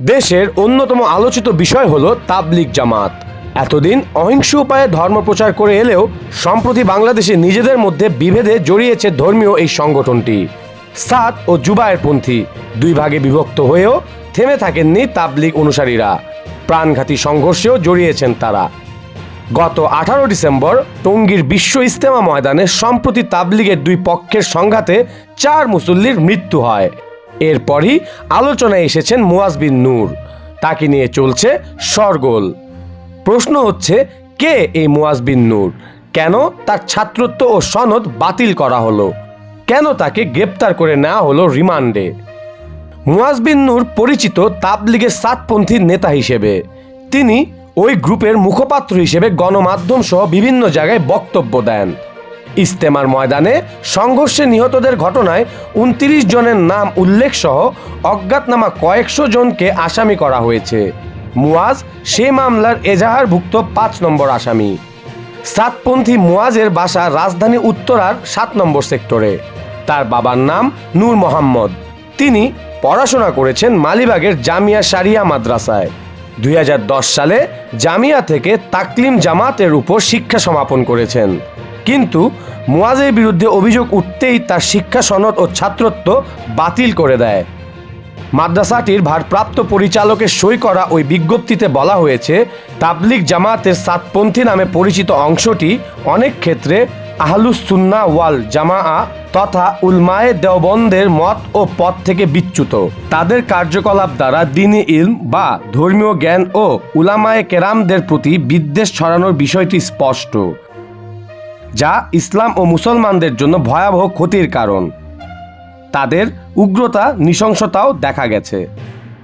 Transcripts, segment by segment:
দেশের অন্যতম আলোচিত বিষয় হলো তাবলিগ জামাত। এতদিন অহিংস উপায়ে ধর্ম প্রচার করে এলেও সম্প্রতি বাংলাদেশে নিজেদের মধ্যে বিভেদে জড়িয়েছে ধর্মীয় এই সংগঠনটি। সাত ও জুবায়েরপন্থী দুই ভাগে বিভক্ত হয়েও থেমে থাকেননি তাবলিগ অনুসারীরা। প্রাণঘাতী সংঘর্ষেও জড়িয়েছেন তারা। গত আঠারো ডিসেম্বর টঙ্গীর বিশ্ব ইস্তেমা ময়দানে সম্প্রতি তাবলিগের দুই পক্ষের সংঘাতে চার মুসল্লির মৃত্যু হয়। এরপরই আলোচনায় এসেছেন মুয়াজ বিন নূর। তাকে নিয়ে চলছে শরগোল প্রশ্ন হচ্ছে, কে এই মুয়াজ বিন নূর? কেন তার ছাত্রত্ব ও সনদ বাতিল করা হলো? কেন তাকে গ্রেপ্তার করে নেওয়া হলো রিমান্ডে? মুয়াজ বিন নূর পরিচিত তাবলিগের সাতপন্থী নেতা হিসেবে। তিনি ওই গ্রুপের মুখপাত্র হিসেবে গণমাধ্যম সহ বিভিন্ন জায়গায় বক্তব্য দেন। ইস্তেমার ময়দানে সংঘর্ষে নিহতদের ঘটনায় উনত্রিশ জনের নাম উল্লেখ সহ অজ্ঞাতনামা কয়েকশো জনকে আসামি করা হয়েছে। মুয়াজ, সে মামলার এজাহারভুক্ত পাঁচ নম্বর আসামি। সাতপন্থী মুয়াজের বাসা রাজধানী উত্তরার সাত নম্বর সেক্টরে। তার বাবার নাম নূর মোহাম্মদ। তিনি পড়াশোনা করেছেন মালিবাগের জামিয়া সারিয়া মাদ্রাসায়। দুই হাজার দশ সালে জামিয়া থেকে তাকলিম জামাতের উপর শিক্ষা সমাপন করেছেন। কিন্তু মুয়াজের বিরুদ্ধে অভিযোগ উঠতেই তার শিক্ষা সনদ ও ছাত্রত্ব বাতিল করে দেয়। মাদ্রাসাটির ভারপ্রাপ্ত পরিচালকের সই করা ওই বিজ্ঞপ্তিতে বলা হয়েছে, তাবলিগ জামাতের সাতপন্থী নামে পরিচিত অংশটি অনেক ক্ষেত্রে আহলুসুন্না ওয়াল জামাআ তথা উলমায়ে দেওবন্দের মত ও পথ থেকে বিচ্যুত। তাদের কার্যকলাপ দ্বারা দিনী ইলম বা ধর্মীয় জ্ঞান ও উলামায়ে কেরামদের প্রতি বিদ্বেষ ছড়ানোর বিষয়টি স্পষ্ট। যা ইসলাম ও মুসলমানদের জন্য ভয়াবহ ক্ষতির কারণ। তাদের উগ্রতা, নৃশংসতাও দেখা গেছে।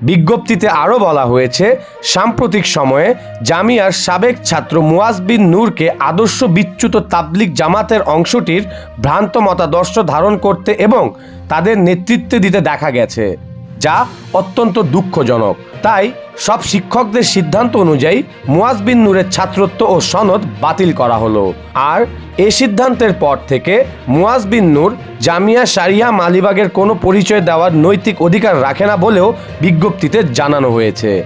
বিজ্ঞপ্তিতে আরও বলা হয়েছে, সাম্প্রতিক সময়ে জামিয়ার সাবেক ছাত্র মুয়াজ বিন নূরকে আদর্শ বিচ্যুত তাবলিগ জামাতের অংশটির ভ্রান্ত মতাদর্শ ধারণ করতে এবং তাদের নেতৃত্বে দিতে দেখা গেছে। যা অত্যন্ত দুঃখজনক। তাই সব শিক্ষকদের সিদ্ধান্ত অনুযায়ী মুয়াজ বিন নূরের ছাত্রত্ব ও সনদ বাতিল করা হলো। আর এ সিদ্ধান্তের পর থেকে মুয়াজ বিন নূর জামিয়া সারিয়া মালিবাগের কোনো পরিচয় দেওয়ার নৈতিক অধিকার রাখে না বলেও বিজ্ঞপ্তিতে জানানো হয়েছে।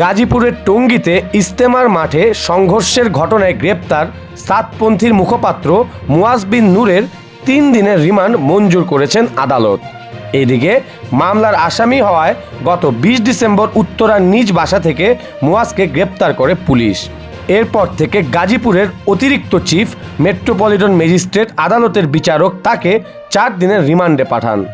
গাজীপুরের টঙ্গীতে ইস্তেমার মাঠে সংঘর্ষের ঘটনায় গ্রেপ্তার সাতপন্থীর মুখপাত্র মুয়াজ বিন নূরের তিন দিনের রিমান্ড মঞ্জুর করেছেন আদালত। এদিকে মামলার আসামি হওয়ায় গত বিশ ডিসেম্বর উত্তরার নিজ বাসা থেকে মুয়াজকে গ্রেপ্তার করে পুলিশ। এরপর থেকে গাজীপুরের অতিরিক্ত চিফ, মেট্রোপলিটন ম্যাজিস্ট্রেট, আদালতের বিচারক তাকে চার দিনের রিমান্ডে পাঠান।